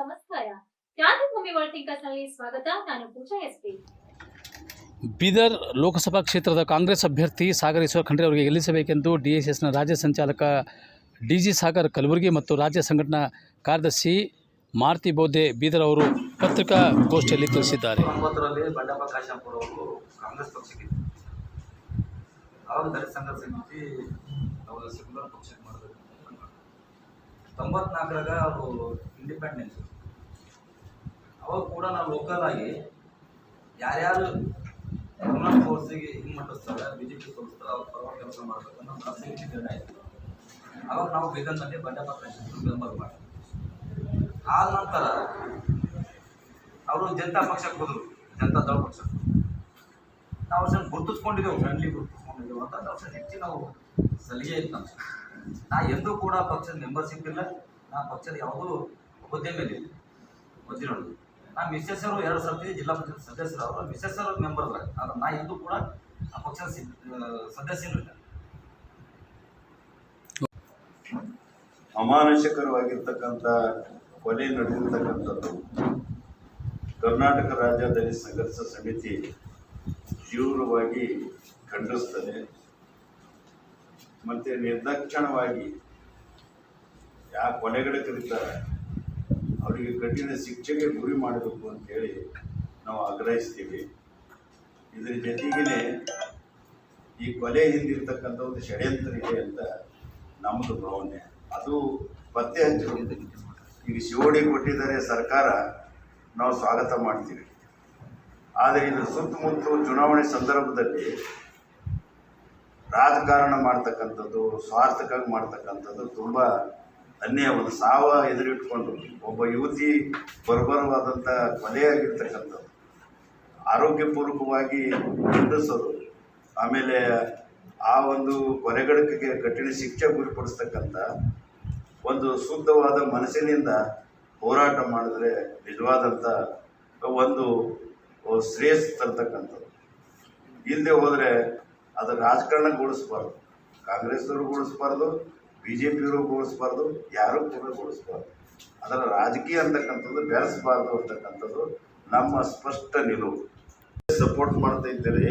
ನಮಸ್ಕಾರ. ಕ್ರಾಂತಿಭೂಮಿ ವರ್ಲ್ಡ್ ಟಿಂಕರ್ಸ್ನಲ್ಲಿ ಸ್ವಾಗತ. ನಾನು ಪೂಜಾ ಎಸ್ಪಿ ಬೀದರ್ ಲೋಕಸಭಾ ಕ್ಷೇತ್ರದ ಕಾಂಗ್ರೆಸ್ ಅಭ್ಯರ್ಥಿ ಸಾಗರ್ ಈಶ್ವರ್ ಖಂಡ್ರೆ ಅವರಿಗೆ ಗೆಲ್ಲಿಸಬೇಕೆಂದು ಡಿಎಸ್ಎಸ್ನ ಎಸ್ ಎಸ್ನ ರಾಜ್ಯ ಸಂಚಾಲಕ ಡಿ ಜಿ ಸಾಗರ್ ಕಲಬುರಗಿ ಮತ್ತು ರಾಜ್ಯ ಸಂಘಟನಾ ಕಾರ್ಯದರ್ಶಿ ಮಾರುತಿ ಬೋಧೆ ಬೀದರ್ ಅವರು ಪತ್ರಿಕಾಗೋಷ್ಠಿಯಲ್ಲಿ ತಿಳಿಸಿದ್ದಾರೆ. ಕಾಂಗ್ರೆಸ್ ಪಕ್ಷಕ್ಕೆ ಇದ್ರು. ಅವಾಗ ದಲಿತ ಸಂಘರ್ಷ ಸಮಿತಿ ಅವಾಗ ಸೆಕ್ಯುಲರ್ ಪಕ್ಷಕ್ಕೆ ಮಾಡಬೇಕು ತೊಂಬತ್ನಾಲ್ಕರಾಗ ಅವರು ಇಂಡಿಪೆಂಡೆನ್ಸ್ ಅವಾಗ ಕೂಡ ನಾವು ಲೋಕಲ್ ಆಗಿ ಯಾರ್ಯಾರು ಗೌರ್ಮೆಂಟ್ ಫೋರ್ಸಿಗೆ ಹಿಂಗೆ ಮಟ್ಟಿಸ್ತಾರೆ ಬಿ ಜೆ ಪಿ ಸೋಲಿಸ್ತಾರೆ, ಅವ್ರ ಪರವಾಗಿ ಕೆಲಸ ಮಾಡಬೇಕು ನಮ್ಮ ಮನಸ್ಸಿಗೆ ನಿರ್ಣಯ ಆಯಿತು. ಅವಾಗ ನಾವು ಬೇಗಂದಲ್ಲಿ ಬಂಡಪ್ಪ ಕಾಶಂಪುರ ಮೆಂಬರ್ ಮಾಡಿ ಆದ ನಂತರ ಅವರು ಜನತಾ ಪಕ್ಷಕ್ಕೆ ಹೋದರು, ಜನತಾ ದಳ ಪಕ್ಷ ನಾವು ಅವ್ರ ಗುರುತಿಸ್ಕೊಂಡಿದ್ದೆವು ಫ್ರೆಂಡ್ಲಿ ಗುರುತಿಸ್ಕೊಂಡಿದ್ದೆವು ಅಂತ ಸಲ ಹೆಚ್ಚಿನ ನಾವು ಸಲಿಗೆ ಇತ್ತು ನಮ್ಗೆ. ನಾ ಎಂದೂ ಕೂಡ ಪಕ್ಷದ ಮೆಂಬರ್ಶಿಪ್ ಇಲ್ಲ. ನಾ ಪಕ್ಷದ ಯಾವುದೂ ಹುದ್ದೆ ಮೇಲೆ ನೋಡಿ. ನಾ ಮಿಸ್ಸೆಸ್ ಅವರು ಎರಡು ಸರ್ತಿ ಜಿಲ್ಲಾ ಪಂಚಾಯತ್ ಸದಸ್ಯರು ಅವರು. ಮಿಸ್ಸೆಸ್ ಅವರು. ಮೆಂಬರ್ ಆದ್ರೆ ನಾ ಎಂದೂ ಕೂಡ ಆ ಪಕ್ಷದ ಸದಸ್ಯನೂ ಇಲ್ಲ. ಅಮಾನುಷಕರವಾಗಿರ್ತಕ್ಕಂಥ ಕೊಲೆ ನಡೆದಿರ್ತಕ್ಕಂಥದ್ದು ಕರ್ನಾಟಕ ರಾಜ್ಯ ದಲಿತ ಸಂಘರ್ಷ ಸಮಿತಿ ತೀವ್ರವಾಗಿ ಖಂಡಿಸ್ತದೆ ಮತ್ತು ಯಾ ಯಾವ ಕರೀತಾರೆ ಅವರಿಗೆ ಕಠಿಣ ಶಿಕ್ಷೆಗೆ ಗುರಿ ಮಾಡಬೇಕು ಅಂತೇಳಿ ನಾವು ಆಗ್ರಹಿಸ್ತೀವಿ. ಇದರ ಜೊತೆಗೇ ಈ ಕೊಲೆ ಹಿಂದಿರ್ತಕ್ಕಂಥ ಒಂದು ಷಡ್ಯಂತ್ರ ಇದೆ ಅಂತ ನಮ್ಮದು ಭಾವನೆ. ಅದು ಪತ್ತೆ ಹಚ್ಚಬೇಕು ಈಗ ಶಿವಡಿ ಕೊಟ್ಟಿದ್ದಾರೆ ಸರ್ಕಾರ, ನಾವು ಸ್ವಾಗತ ಮಾಡ್ತೀವಿ. ಆದರೆ ಇದು ಸುತ್ತಮುತ್ತಲು ಚುನಾವಣೆ ಸಂದರ್ಭದಲ್ಲಿ ರಾಜಕಾರಣ ಮಾಡ್ತಕ್ಕಂಥದ್ದು, ಸ್ವಾರ್ಥಕ್ಕಾಗಿ ಮಾಡ್ತಕ್ಕಂಥದ್ದು ತುಂಬ ಅನ್ಯಾಯ. ಒಂದು ಸಾವ ಎದುರಿಟ್ಕೊಂಡು ಒಬ್ಬ ಯುವತಿ ಬರ್ಬರವಾದಂಥ ಕೊಲೆಯಾಗಿರ್ತಕ್ಕಂಥದ್ದು ಆರೋಗ್ಯಪೂರ್ವಕವಾಗಿ ಖಂಡಿಸೋದು ಆಮೇಲೆ ಆ ಒಂದು ಕೊಲೆಗಡಕಿಗೆ ಕಠಿಣ ಶಿಕ್ಷೆ ಗುರಿಪಡಿಸ್ತಕ್ಕಂಥ ಒಂದು ಶುದ್ಧವಾದ ಮನಸ್ಸಿನಿಂದ ಹೋರಾಟ ಮಾಡಿದ್ರೆ ನಿಜವಾದಂಥ ಒಂದು ಶ್ರೇಯಸ್ ತರ್ತಕ್ಕಂಥದ್ದು. ಇಲ್ಲದೆ ಹೋದರೆ ಅದು ರಾಜಕಾರಣಗೊಳಿಸ್ಬಾರ್ದು ಕಾಂಗ್ರೆಸ್ನವರು ಗುಡಿಸ್ಬಾರ್ದು ಬಿ ಜೆ ಪಿಯವರು ಗುಡಿಸ್ಬಾರ್ದು, ಯಾರೂ ಕೂಡ ಗೊಳಿಸ್ಬಾರ್ದು ಅದರ ರಾಜಕೀಯ ಅಂತಕ್ಕಂಥದ್ದು, ಬೆಳೆಸಬಾರ್ದು ಅಂತಕ್ಕಂಥದ್ದು ನಮ್ಮ ಸ್ಪಷ್ಟ ನಿಲುವು. ಸಪೋರ್ಟ್ ಮಾಡ್ತಾ ಇದ್ದೇವೆ.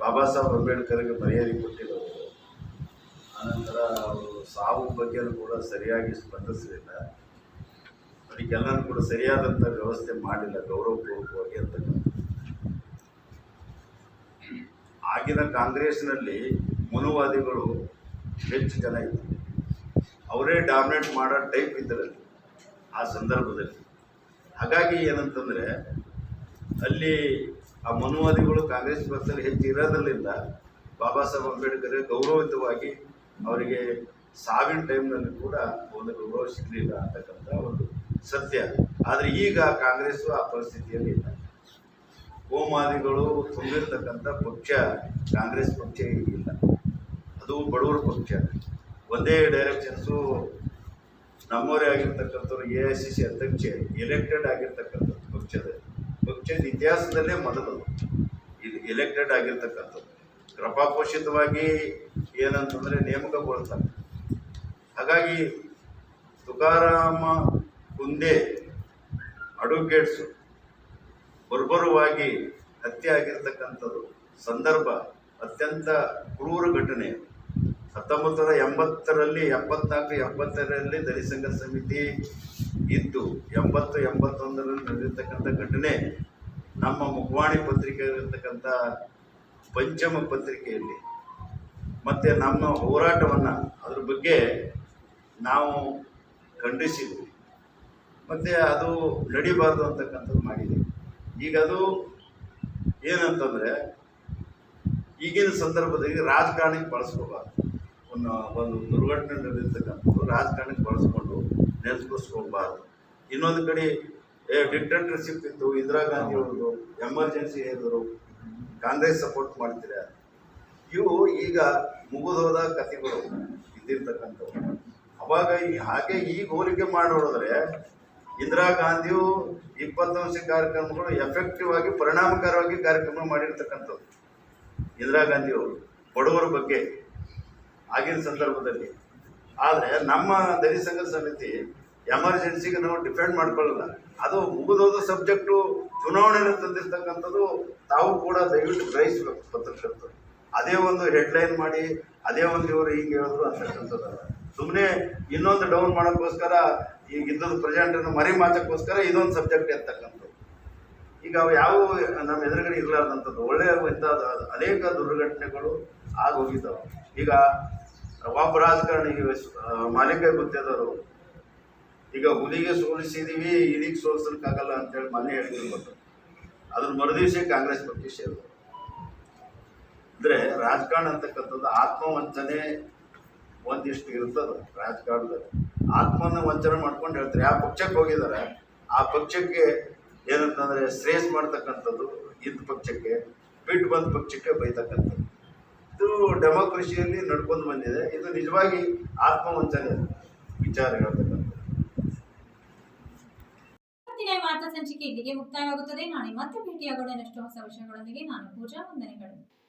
ಬಾಬಾ ಸಾಹೇಬ್ ಅಂಬೇಡ್ಕರ್ಗೆ ಮರ್ಯಾದೆ ಕೊಟ್ಟಿರೋದು ಆನಂತರ ಅವರು ಸಾವು ಬಗ್ಗೆ ಕೂಡ ಸರಿಯಾಗಿ ಸ್ಪಂದಿಸಲಿಲ್ಲ. ಅದಕ್ಕೆಲ್ಲರೂ ಕೂಡ ಸರಿಯಾದಂಥ ವ್ಯವಸ್ಥೆ ಮಾಡಿಲ್ಲ ಗೌರವಪೂರ್ವಕವಾಗಿ ಅಂತಕ್ಕಂಥ ಆಗಿನ ಕಾಂಗ್ರೆಸ್ನಲ್ಲಿ ಮನುವಾದಿಗಳು ಹೆಚ್ಚು ಜನ ಇದ್ದರು. ಅವರೇ ಡಾಮಿನೇಟ್ ಮಾಡೋ ಟೈಪ್ ಇದ್ದರಲ್ಲಿ ಆ ಸಂದರ್ಭದಲ್ಲಿ. ಹಾಗಾಗಿ ಏನಂತಂದರೆ, ಅಲ್ಲಿ ಆ ಮನುವಾದಿಗಳು ಕಾಂಗ್ರೆಸ್ ಪಕ್ಷದಲ್ಲಿ ಹೆಚ್ಚು ಇರೋದ್ರಲ್ಲಿಂದ ಬಾಬಾ ಸಾಹೇಬ್ ಅಂಬೇಡ್ಕರ್ ಗೌರವಯುತವಾಗಿ ಅವರಿಗೆ ಸಾವಿನ ಟೈಮ್ನಲ್ಲಿ ಕೂಡ ಒಂದು ಗೌರವ ಸಿಗಲಿಲ್ಲ ಅಂತಕ್ಕಂಥ ಒಂದು ಸತ್ಯ. ಆದರೆ ಈಗ ಕಾಂಗ್ರೆಸ್ಸು ಆ ಪರಿಸ್ಥಿತಿಯಲ್ಲಿ ಇಲ್ಲ. ಕೋಮಾದಿಗಳು ತುಂಬಿರ್ತಕ್ಕಂಥ ಪಕ್ಷ, ಕಾಂಗ್ರೆಸ್ ಪಕ್ಷ ಇಲ್ಲ ಅದು ಬಡವರ ಪಕ್ಷ. ಒಂದೇ ಡೈರೆಕ್ಷನ್ಸು ನಮ್ಮವರೇ ಆಗಿರ್ತಕ್ಕಂಥವ್ರು ಎ ಐ ಸಿ ಸಿ ಅಧ್ಯಕ್ಷ ಎಲೆಕ್ಟೆಡ್ ಆಗಿರ್ತಕ್ಕಂಥದ್ದು ಪಕ್ಷದ ಪಕ್ಷದ ಇತಿಹಾಸದಲ್ಲೇ ಮೊದಲು ಇದು ಎಲೆಕ್ಟೆಡ್ ಆಗಿರ್ತಕ್ಕಂಥದ್ದು ಕೃಪಾಪೋಷಿತವಾಗಿ ಏನಂತಂದರೆ ನೇಮಕಗೊಳ್ತಾರೆ ಹಾಗಾಗಿ ತುಕಾರಾಮ ಕುಂದೆ ಅಡ್ವೊಕೇಟ್ಸು ಬರ್ಬರವಾಗಿ ಹತ್ಯೆ ಆಗಿರ್ತಕ್ಕಂಥದ್ದು ಸಂದರ್ಭ ಅತ್ಯಂತ ಕ್ರೂರ ಘಟನೆ. ಹತ್ತೊಂಬತ್ತು ನೂರ ಎಂಬತ್ತರಲ್ಲಿ, ಎಪ್ಪತ್ನಾಲ್ಕು ಎಪ್ಪತ್ತರಲ್ಲಿ ದಲಿತ ಸಂಘ ಸಮಿತಿ ಇದ್ದು, ಎಂಬತ್ತು, ಎಂಬತ್ತೊಂದರಲ್ಲಿ ನಡೆದಿರ್ತಕ್ಕಂಥ ಘಟನೆ ನಮ್ಮ ಮುಖವಾಣಿ ಪತ್ರಿಕೆ ಇರತಕ್ಕಂಥ ಪಂಚಮ ಪತ್ರಿಕೆಯಲ್ಲಿ. ಮತ್ತು ನಮ್ಮ ಹೋರಾಟವನ್ನು ಅದ್ರ ಬಗ್ಗೆ ನಾವು ಖಂಡಿಸಿದ್ವಿ. ಮತ್ತು ಅದು ನಡಿಬಾರ್ದು ಅಂತಕ್ಕಂಥದ್ದು ಮಾಡಿದ್ದೀವಿ ಈಗ ಅದು ಏನಂತಂದರೆ ಈಗಿನ ಸಂದರ್ಭದಲ್ಲಿ ರಾಜಕಾರಣಕ್ಕೆ ಬಳಸ್ಕೋಬಾರ್ದು. ಒಂದು ಒಂದು ದುರ್ಘಟನೆ ನಡೆದಿರ್ತಕ್ಕಂಥದ್ದು ರಾಜಕಾರಣಕ್ಕೆ ಬಳಸ್ಕೊಂಡು ನೆನೆಸ್ಕೊಸ್ಕೋಬಾರ್ದು ಇನ್ನೊಂದು ಕಡೆ ಡಿಕ್ಟೇಟರ್ಶಿಪ್ ಇತ್ತು, ಇಂದಿರಾ ಗಾಂಧಿ ಅವರು ಎಮರ್ಜೆನ್ಸಿ ಹೇಳಿದರು, ಕಾಂಗ್ರೆಸ್ ಸಪೋರ್ಟ್ ಮಾಡ್ತೀರ? ಇವು ಈಗ ಮುಗಿದೋದ ಕಥೆಗಳು ಇದ್ದಿರ್ತಕ್ಕಂಥವು. ಅವಾಗ ಹಾಗೆ ಈಗ ಹೋಲಿಕೆ ಮಾಡಿ ನೋಡಿದ್ರೆ ಇಂದಿರಾ ಗಾಂಧಿಯು ವರ್ಷ ಕಾರ್ಯಕ್ರಮಗಳು ಎಫೆಕ್ಟಿವ್ ಆಗಿ ಪರಿಣಾಮಕಾರವಾಗಿ ಕಾರ್ಯಕ್ರಮ ಮಾಡಿರ್ತಕ್ಕಂಥದ್ದು. ಇಂದಿರಾ ಗಾಂಧಿ ಅವರು ಬಡವರ ಬಗ್ಗೆ, ಆಗಿನ ಸಂದರ್ಭದಲ್ಲಿ. ಆದರೆ ನಮ್ಮ ದಲಿತ ಸಂಘ ಸಮಿತಿ ಎಮರ್ಜೆನ್ಸಿಗೆ ನಾವು ಡಿಪೆಂಡ್ ಮಾಡ್ಕೊಳ್ಳಲ್ಲ. ಅದು ಮುಗಿದೋದ ಸಬ್ಜೆಕ್ಟು ಚುನಾವಣೆಯಲ್ಲಿ ತಂದಿರ್ತಕ್ಕಂಥದ್ದು, ತಾವು ಕೂಡ ದಯವಿಟ್ಟು ಗ್ರಹಿಸಬೇಕು ಪತ್ರಕರ್ತರು. ಅದೇ ಒಂದು ಹೆಡ್ಲೈನ್ ಮಾಡಿ, ಅದೇ ಒಂದು ಇವರು ಹೀಗೆ ಹೇಳಿದ್ರು ಅಂತಕ್ಕಂಥದ್ದಲ್ಲ. ಸುಮ್ಮನೆ ಇನ್ನೊಂದು ಡೌನ್ ಮಾಡೋಕ್ಕೋಸ್ಕರ ಈಗ ಇದ್ದದ್ದು ಪ್ರೆಸೆಂಟನ್ನು ಮರಿ ಮಾಚಕ್ಕೋಸ್ಕರ ಇದೊಂದು ಸಬ್ಜೆಕ್ಟ್ ಇರ್ತಕ್ಕಂಥದ್ದು ಈಗ ಅವು ಯಾವ ನಮ್ಮ ಎದುರುಗಡೆ ಇರಲಾರ್ದಂಥದ್ದು. ಒಳ್ಳೆಯ ಇಂಥ ಅನೇಕ ದುರ್ಘಟನೆಗಳು ಆಗೋಗಿದ್ದಾವೆ. ಈಗ ಒಬ್ಬ ರಾಜಕಾರಣಿಗೆ ಆ, ಮಾಲಿಕ ಗೊತ್ತಿದ್ದವರು ಈಗ ಹುಲಿಗೆ ಸೋಲಿಸಿದೀವಿ ಇಲಿಗೆ ಸೋಲಿಸಲಿಕ್ಕಾಗಲ್ಲ ಅಂತೇಳಿ ಮನೆ ಹೇಳಿದ್ರು ಅದ್ರ ಮರುದಿವಸ ಕಾಂಗ್ರೆಸ್ ಪಕ್ಷ ಸೇರಿದ್ರು ಅಂದ್ರೆ ರಾಜಕಾರಣ ಅಂತಕ್ಕಂಥದ್ದು ಆತ್ಮವಂಚನೆ ಒಂದಿಷ್ಟು ಇರ್ತದ, ರಾಜಕಾರಣದಲ್ಲಿ. ಆತ್ಮನ ವಂಚನೆ ಮಾಡ್ಕೊಂಡು ಹೇಳ್ತಾರೆ, ಆ ಪಕ್ಷಕ್ಕೆ ಹೋಗಿದ್ದಾರೆ. ಆ ಪಕ್ಷಕ್ಕೆ ಏನಂತಂದರೆ ಶ್ರೇಯಸ್ ಮಾಡ್ತಕ್ಕಂಥದ್ದು ಇದ್ದ ಪಕ್ಷಕ್ಕೆ, ಬಿಟ್ಟು ಬಂದ ಪಕ್ಷಕ್ಕೆ ಬೈತಕ್ಕಂಥದ್ದು. ಇದು ಡೆಮೋಕ್ರಸಿಯಲ್ಲಿ ನಡ್ಕೊಂಡು ಬಂದಿದೆ. ಇದು ನಿಜವಾಗಿ ಆತ್ಮವಂಚನೆ ವಿಚಾರ ಹೇಳ್ತಕ್ಕಂಥದ್ದು. ಸಂಚಿಕೆ ಇಲ್ಲಿಗೆ ಮುಕ್ತಾಯವಾಗುತ್ತದೆ. ನಾಳೆ ಮತ್ತೆ ಭೇಟಿಯಾಗೋಣ. ಹೊಸ ವಿಷಯಗಳೊಂದಿಗೆ ನಾನು ಪೂಜಾ ವಂದನೆಗಳು.